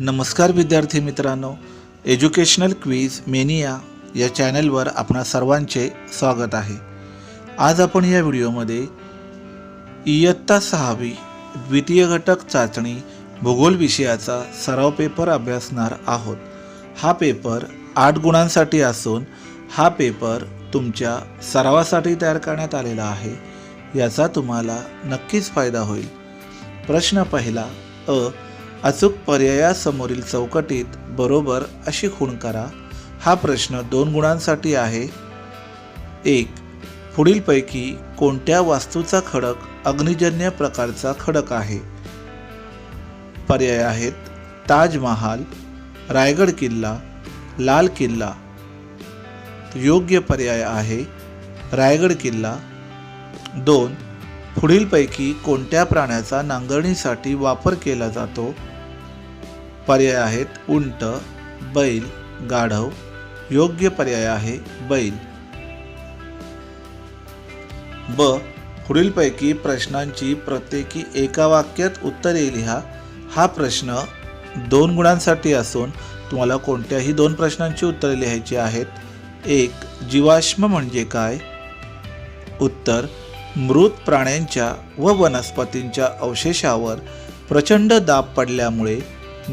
नमस्कार विद्यार्थी मित्रांनो एज्युकेशनल क्वीज मेनिया या चॅनलवर आपणा सर्वांचे स्वागत आहे. आज आपण या व्हिडिओमध्ये इयत्ता सहावी द्वितीय घटक चाचणी भूगोल विषयाचा सराव पेपर अभ्यासणार आहोत. हा पेपर आठ गुणांसाठी असून हा पेपर तुमच्या सरावासाठी तयार करण्यात आलेला आहे. याचा तुम्हाला नक्कीच फायदा होईल. प्रश्न पहिला अ अचूक पर्यायासमोरील चौकटीत बरोबर अशी खूण करा. हा प्रश्न दोन गुणांसाठी आहे. एक पुढीलपैकी कोणत्या वास्तूचा खडक अग्निजन्य प्रकारचा खडक आहे? पर्याय आहेत ताजमहाल रायगड किल्ला लाल किल्ला. योग्य पर्याय आहे रायगड किल्ला. दोन पुढीलपैकी कोणत्या प्राण्याचा नांगरणीसाठी वापर केला जातो? पर्याय आहेत उंट बैल गाढव. योग्य पर्याय आहे बैल. ब. पुढीलपैकी प्रश्नांची प्रत्येकी एका वाक्यात उत्तरे लिहा. हा प्रश्न दोन गुणांसाठी असून तुम्हाला कोणत्याही दोन प्रश्नांची उत्तरे लिहायची आहेत. एक जीवाश्म म्हणजे काय? उत्तर मृत प्राण्यांच्या व वनस्पतींच्या अवशेषावर प्रचंड दाब पडल्यामुळे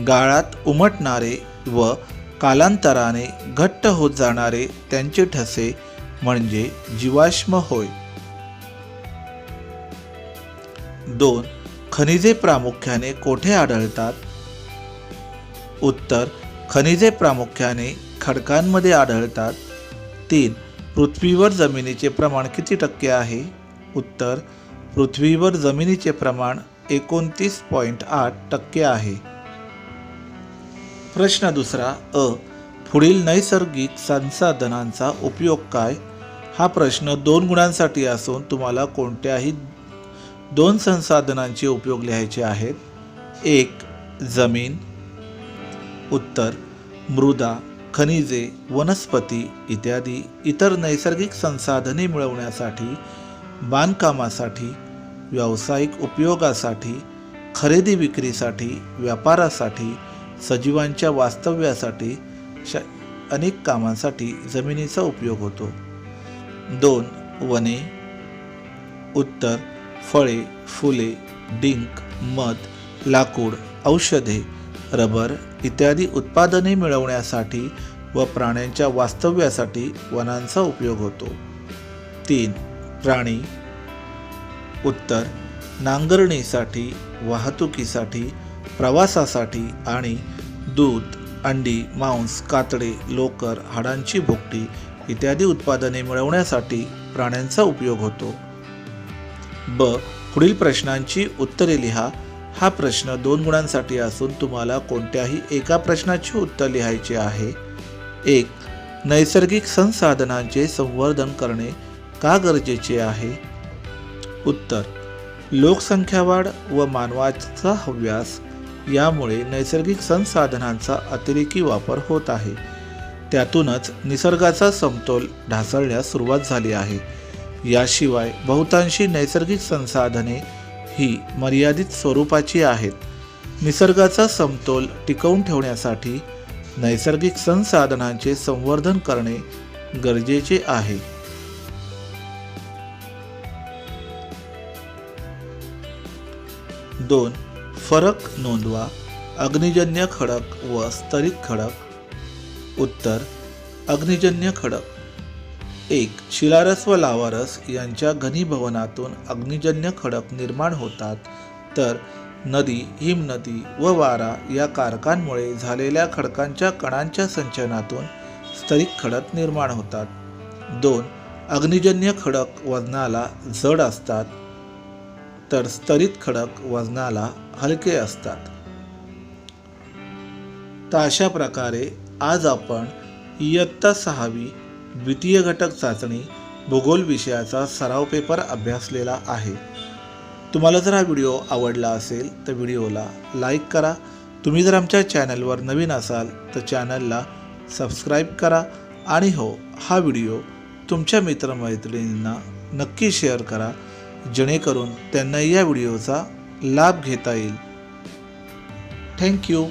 गाळात उमटणारे व कालांतराने घट्ट होत जाणारे त्यांचे ठसे म्हणजे जीवाश्म होय. दोन खनिजे प्रामुख्याने कोठे आढळतात? उत्तर खनिजे प्रामुख्याने खडकांमध्ये आढळतात. तीन पृथ्वीवर जमिनीचे प्रमाण किती टक्के आहे? उत्तर पृथ्वीवर जमिनीचे प्रमाण एकोणतीस पॉईंट आठ टक्के आहे. प्रश्न दुसरा अ पुढील नैसर्गिक संसाधनांचा उपयोग काय? हा प्रश्न दोन गुणांसाठी असून तुम्हाला कोणत्याही दोन संसाधनांचे उपयोग लिहायचे आहेत. एक जमीन. उत्तर मृदा खनिजे वनस्पती इत्यादी इतर नैसर्गिक संसाधने मिळवण्यासाठी बांधकामासाठी व्यावसायिक उपयोगासाठी खरेदी विक्रीसाठी व्यापारासाठी सजीवांच्या वास्तव्यासाठी श अनेक कामांसाठी जमिनीचा उपयोग होतो. दोन वने. उत्तर फळे फुले डिंक मध लाकूड औषधे रबर इत्यादी उत्पादने मिळवण्यासाठी व प्राण्यांच्या वास्तव्यासाठी वनांचा उपयोग होतो. तीन प्राणी उत्तर नांगरणीसाठी वाहतुकीसाठी प्रवासासाठी आणि दूध अंडी मांस कातडे लोकर हाडांची भुकटी इत्यादी उत्पादने मिळवण्यासाठी प्राण्यांचा उपयोग होतो. ब. पुढील प्रश्नांची उत्तरे लिहा. हा प्रश्न दोन गुणांसाठी असून तुम्हाला कोणत्याही एका प्रश्नाची उत्तर लिहायचे आहे. एक. नैसर्गिक संसाधनांचे संवर्धन करणे. का गरजेचे आहे? उत्तर लोकसंख्या वाढ व मानवाचा हव्यास यामुळे नैसर्गिक संसाधनांचा अतिरेकी वापर होत आहे. त्यातूनच निसर्गाचा समतोल ढासळण्यास सुरुवात झाली आहे. याशिवाय बहुतांशी नैसर्गिक संसाधने ही मर्यादित स्वरूपाची आहेत. निसर्गाचा समतोल टिकवून ठेवण्यासाठी नैसर्गिक संसाधनांचे संवर्धन करणे गरजेचे आहे. दोन फरक नोंदवा. अग्निजन्य खडक व स्तरित खडक. उत्तर अग्निजन्य खडक. एक शिलारस व लावारस यांच्या घनीभवनातून अग्निजन्य खडक निर्माण होतात. तर नदी हिमनदी व वारा या कारकांमुळे झालेल्या खडकांच्या कणांच्या संचयनातून स्तरित खडक निर्माण होतात. दोन अग्निजन्य खडक वजनाला जड असतात. तर स्तरित खडक वजनाला हलके असतात. तर अशा प्रकारे आज आपण इयत्ता सहावी द्वितीय घटक चाचणी भूगोल विषयाचा सराव पेपर अभ्यासलेला आहे. तुम्हाला जर हा व्हिडिओ आवडला असेल तर व्हिडिओला लाईक करा. तुम्ही जर आमच्या चॅनलवर नवीन असाल तर चॅनलला सबस्क्राईब करा. आणि हो हा व्हिडिओ तुमच्या मित्रमैत्रिणींना नक्की शेअर करा. जेणेकरून त्यांना या व्हिडिओचा लाभ घेता येईल. थँक्यू